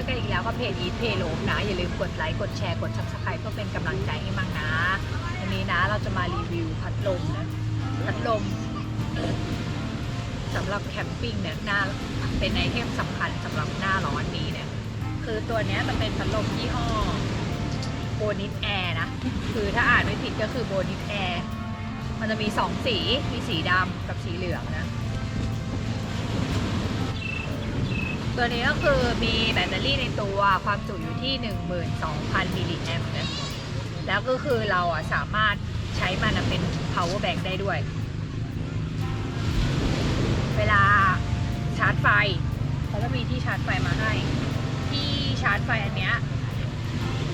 อกันอีกแล้วกับเพจอีทเพโลมนะ อย่าลืมกดไลค์ กดแชร์ กด subscribe เพื่อเป็นกำลังใจให้มั่งนะวันนี้นะเราจะมารีวิวพัดลมนะ พัดลมสำหรับแคมปิ้งเนี่ยหน้าเป็นไอเทมสำคัญสำหรับหน้าร้อนนี้เนี่ย คือตัวเนี้ยจะเป็นพัดลมยี่ห้อโบนิ t แอร์นะ คือถ้าอ่านไม่ผิดก็คือโบนิ t แอร์มันจะมีสองสี มีสีดำกับสีเหลืองนะ ตัวนี้ก็คือมีแบตเตอรี่ในตัวความจุอยู่ที่ 12,000มิลลิแอมป์นะแล้วก็คือเราอะสามารถใช้มันเป็น power bank ได้ด้วย เวลาชาร์จไฟเขาจะมีที่ชาร์จไฟมาให้ ที่ชาร์จไฟอันเนี้ย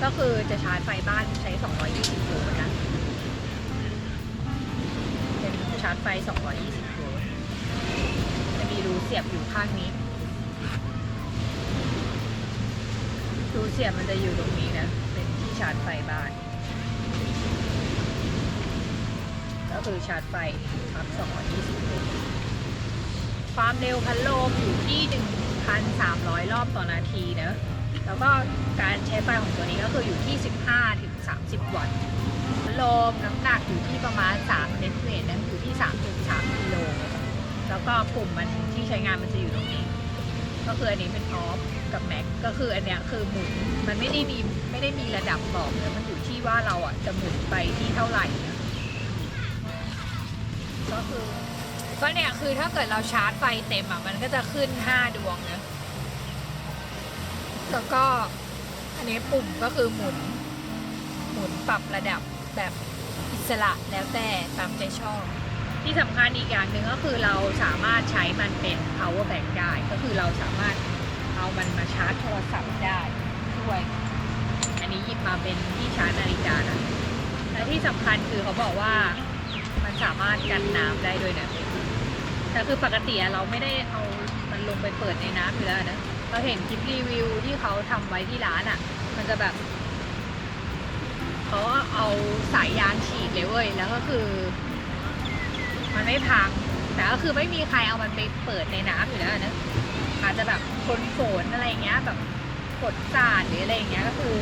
ก็คือจะชาร์จไฟบ้านใช้ 220โวลต์นะเป็นชาร์จไฟ 220โวลต์จะมีรูเสียบอยู่ข้างนี้ รูเสียบมันจะอยู่ตรงนี้นะ เป็นที่ชาร์จไฟบ้าน ก็คือชาร์จไฟครับ220โวลต์ความเร็วพัดลมอยู่ที่ 1,300 รอบต่อนาทีนะ แล้วก็การใช้ไฟของตัวนี้ก็คืออยู่ที่ 15ถึง30 วัตต์พัดลมน้ำหนักอยู่ที่ประมาณ3เซนติเมตรนะอยู่ที่ 3.3กิโลแล้วก็ปุ่มมันที่ใช้งานมันจะอยู่ตรงนี้ ก็คืออันนี้เป็นออฟกับแม็กก็คืออันเนี้ยคือหมุนมันไม่ได้มีไม่ได้มีระดับบอกเลยมันอยู่ที่ว่าเราอะจะหมุนไปที่เท่าไหร่นะก็คือก็เนี่ยคือถ้าเกิดเราชาร์จไฟเต็มอะมันก็จะขึ้น5ดวงนะแล้วก็อันนี้ปุ่มก็คือหมุน หมุนปรับระดับแบบอิสระแล้วแต่ตามใจชอบ ที่สำคัญอีกอย่างหนึ่งก็คือเราสามารถใช้มันเป็น power bank ได้ ก็คือเราสามารถเอามันมาชาร์จโทรศัพท์ได้ด้วย อันนี้หยิบมาเป็นที่ชาร์จนาฬิกานะและที่สำคัญคือเขาบอกว่ามันสามารถกันน้ำได้ด้วยนะแต่คือปกติเราไม่ได้เอามันลงไปเปิดในน้ำอยู่แล้วนะเราเห็นคลิปรีวิวที่เขาทำไว้ที่ร้านอะมันจะแบบเขาเอาสายยางฉีดเลยเว้ยแล้วก็คือ มันไม่พัง แต่ก็คือไม่มีใครเอามันไปเปิดในน้ำอยู่แล้วนะอาจจะแบบคนฝนอะไรเงี้ยแบบกดสาดหรืออะไรเงี้ยก็คือ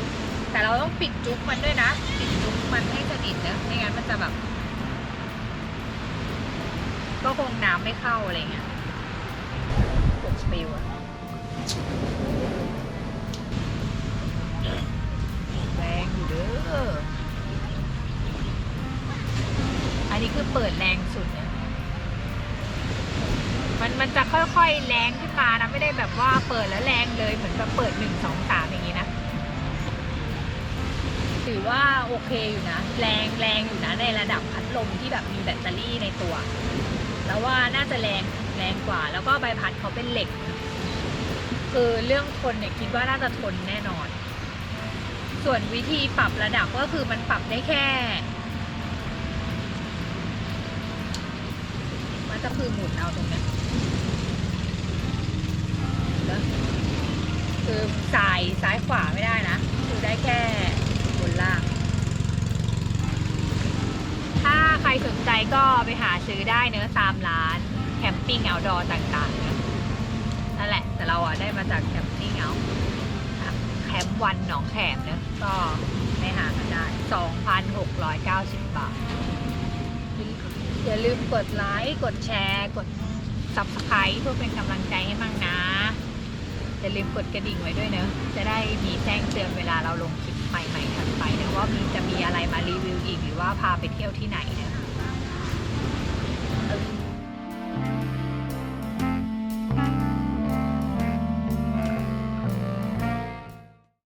แต่เราต้องปิดจุกมันด้วยนะ ปิดจุกมันให้สนิทนะไม่งั้นมันจะแบบ ก็คงน้ำไม่เข้าอะไรเงี้ยกดสปิลอะแรงอยู่เด้ออันนี้คือเปิดแรงสุด มันจะค่อยๆแรงขึ้นมานะไม่ได้แบบว่าเปิดแล้วแรงเลยเหมือนแบบเปิดหนึ่งสองสามอย่างนี้นะถือว่าโอเคอยู่นะ แรงแรงอยู่นะในระดับพัดลมที่แบบมีแบตเตอรี่ในตัว แล้วว่าน่าจะแรงแรงกว่า แล้วก็ใบพัดเขาเป็นเหล็ก คือเรื่องทนเนี่ยคิดว่าน่าจะทนแน่นอน ส่วนวิธีปรับระดับก็คือมันปรับได้แค่มันจะคือหมุนเอาตรงนี้ คือสายซ้ายขวาไม่ได้นะ คือได้แค่บนล่าง ถ้าใครสนใจก็ไปหาซื้อได้เนื้อตามร้าน แคมปิ้งเอาดอต่างๆ นั่นแหละ แต่เราอะได้มาจากแคมปิ้งเอาแคมป์วันหนองแขมเนะก็ไปหากันได้ 2,690 บาท อย่าลืมกดไลค์ กดแชร์ กด subscribe เพื่อเป็นกำลังใจให้มั่งนะ อย่าลืมกดกระดิ่งไว้ด้วยเนอะจะได้มีแจ้งเตือนเวลาเราลงคลิปใหม่ๆถัดไปนะว่ามีจะมีอะไรมารีวิวอีกหรือว่าพาไปเที่ยวที่ไหนนะ